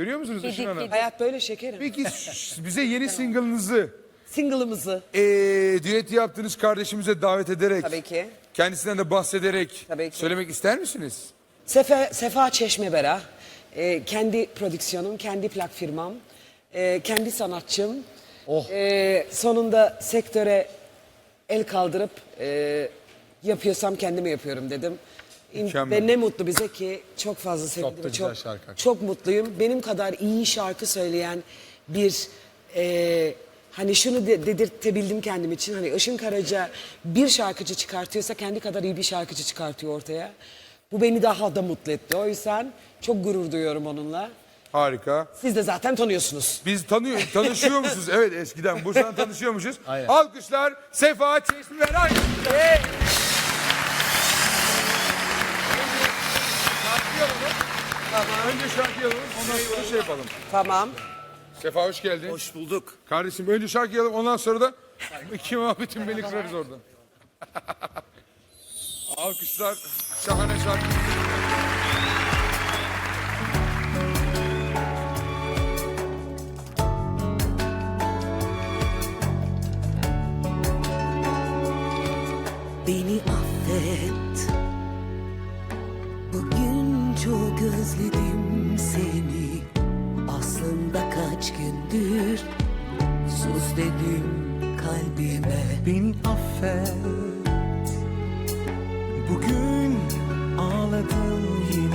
Görüyor musunuz Işın Hanım? Hayat böyle şekerim. Peki bize yeni single'ınızı Single'ımızı eee düeti yaptığınız kardeşimize davet ederek, tabii ki. kendisinden de bahsederek Tabii ki. söylemek ister misiniz? Sefa, Sefa Çeşmebera. e, kendi prodüksiyonum, kendi plak firmam, e, kendi sanatçım. E, sonunda sektöre el kaldırıp e, yapıyorsam kendimi yapıyorum dedim. Mükemmel. Ve ne mutlu bize ki çok fazla da ve güzel çok, şarkı. çok mutluyum. Benim kadar iyi şarkı söyleyen bir e, hani şunu de, dedirtebildim kendim için. Hani Işın Karaca bir şarkıcı çıkartıyorsa kendi kadar iyi bir şarkıcı çıkartıyor ortaya. Bu beni daha da mutlu etti. O yüzden çok gurur duyuyorum onunla. Harika. Siz de zaten tanıyorsunuz. Biz tanıyor, tanışıyor musunuz? Evet eskiden Bursa'dan tanışıyormuşuz. Aynen. Alkışlar Sefa Çeşmever. Ay. Önce şarkıyı alalım ondan sonra şey yapalım. Tamam. Sefa hoş geldin. Hoş bulduk. Kardeşim önce şarkıyı alalım ondan sonra da iki muhabbetin beni kırarız orada. Alkışlar şahane şarkı. Kaç gündür Sus dedim kalbime Beni affet. Bugün ağladım yine.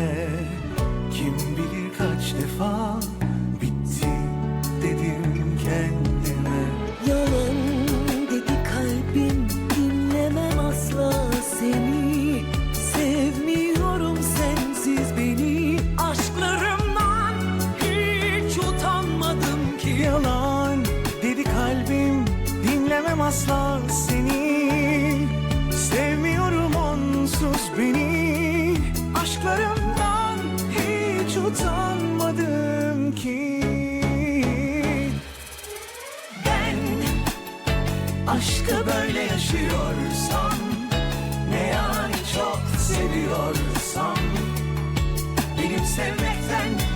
Asla seni. Sevmiyorum onsuz beni. Aşklarımdan hiç utanmadım ki. Ben aşkı böyle yaşıyorsam Ne yani çok seviyorsam Benim sevmekten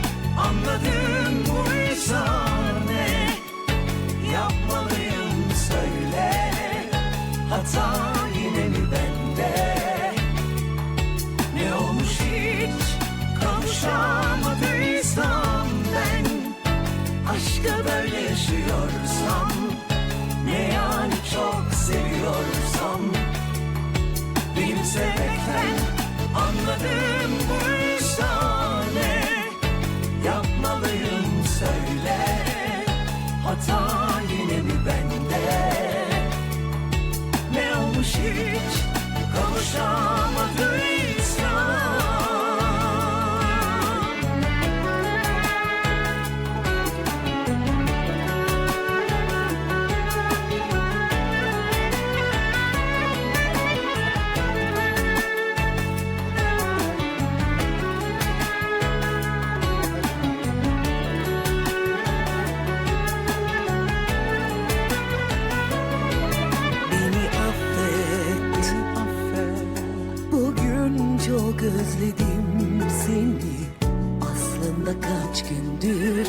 Aslında kaç gündür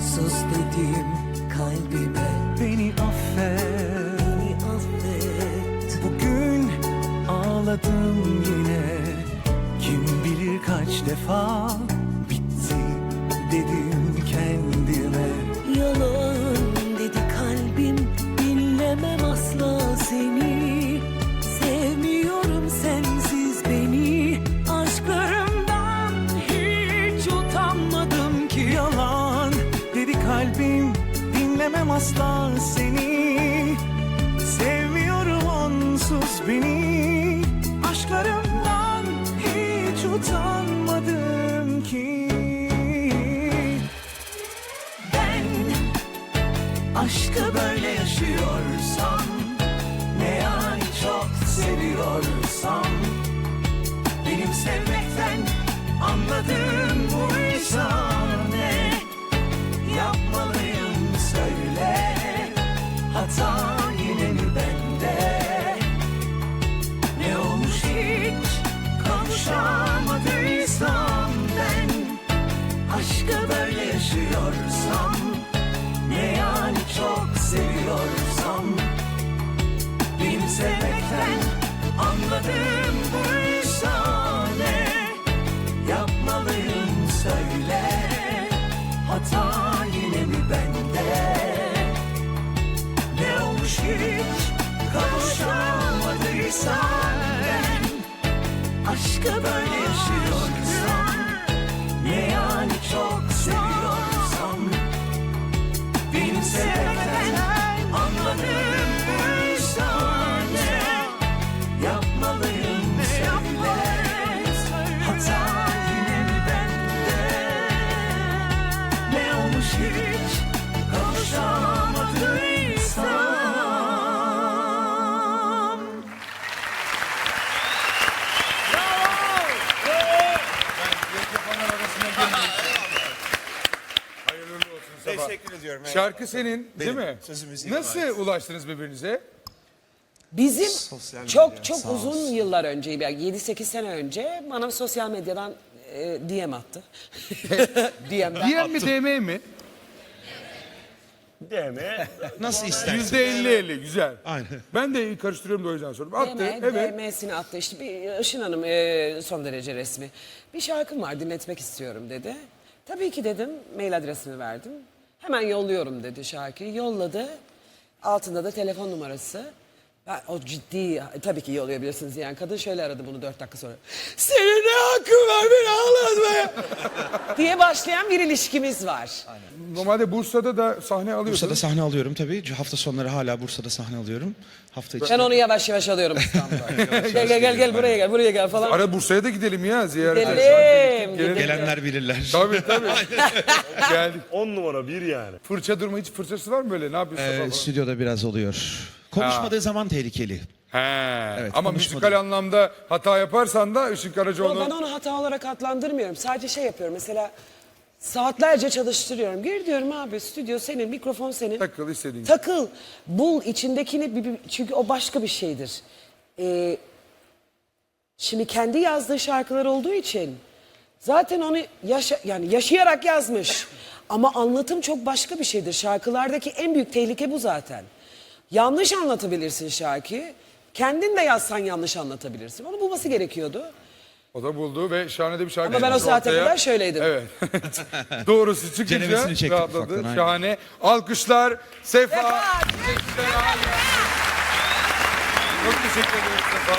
Sus dedim kalbime. Beni affet. Beni affet. Bugün ağladım yine. Kim bilir kaç defa kalbim dinlemem asla seni. Sevmiyorum onsuz beni. Aşklarımdan hiç utanmadım ki. Ben Aşkı böyle yaşıyorsam Ne yani çok seviyorsam. Benim sevmekten anladığım Hata Aşkı böyle yaşıyorsam Teşekkür ediyorum. Şarkı senin değil Benim. mi? Sözü müziği Nasıl var. ulaştınız birbirinize? Bizim Sosyal çok medya, çok sağ uzun olsun. yıllar önce, yani 7-8 sene önce bana sosyal medyadan e, DM attı. DM'den. DM mi DM mi? Nasıl istersen. Yüzde elli elli güzel. Aynen. Ben de karıştırıyorum da o yüzden sordum. Attı DM, evet. DM'sini attı işte bir Işın Hanım e, son derece resmi. Bir şarkım var dinletmek istiyorum dedi. Tabii ki dedim mail adresimi verdim. Hemen yolluyorum dedi şarkıyı. Yolladı. Altında da telefon numarası. Ben, o ciddi tabii ki yollayabilirsiniz yani. Kadın şöyle aradı bunu dört dakika sonra. Senin ne hakkın var beni ağlatmaya? diye başlayan bir ilişkimiz var. Normalde Bursa'da da sahne alıyorsunuz. Bursa'da sahne alıyorum tabii. Hafta sonları hala Bursa'da sahne alıyorum. Hafta içi. Ben onu yavaş yavaş alıyorum İstanbul'a. gel gel gel gel buraya gel buraya gel falan. Ara Bursa'ya da gidelim ya ziyaret. Gidelim, Gidelim. Gelenler bilirler. Tabii tabii. Geldik. 10 numara bir yani. Fırça durma hiç fırçası var mı böyle? Ne yapıyorsun? Ee, sabah stüdyoda biraz oluyor. Konuşmadığı zaman tehlikeli. He. Evet, Ama konuşmadım. müzikal anlamda hata yaparsan da Işın Ama ben Karacaoğlu onu hata olarak adlandırmıyorum. Sadece şey yapıyorum mesela saatlerce çalıştırıyorum. Gir diyorum abi stüdyo senin, mikrofon senin. takıl istediğin gibi. Takıl, bul içindekini bir- bir- çünkü o başka bir şeydir. Ee, şimdi kendi yazdığı şarkılar olduğu için zaten onu yaşa, yani yaşayarak yazmış. Ama anlatım çok başka bir şeydir. Şarkılardaki en büyük tehlike bu zaten. Yanlış anlatabilirsin şarkıyı. Kendin de yazsan yanlış anlatabilirsin. Onu bulması gerekiyordu. O da buldu ve şahane de bir şarkı Ama ben o çıktı saate ortaya. kadar şöyleydim. Evet. Doğrusu çıkınca Ceremesini çektik rahatladı. ufaktan, aynen. Şahane. Alkışlar. Sefa. Sefa. Çok teşekkür ederim Sefa.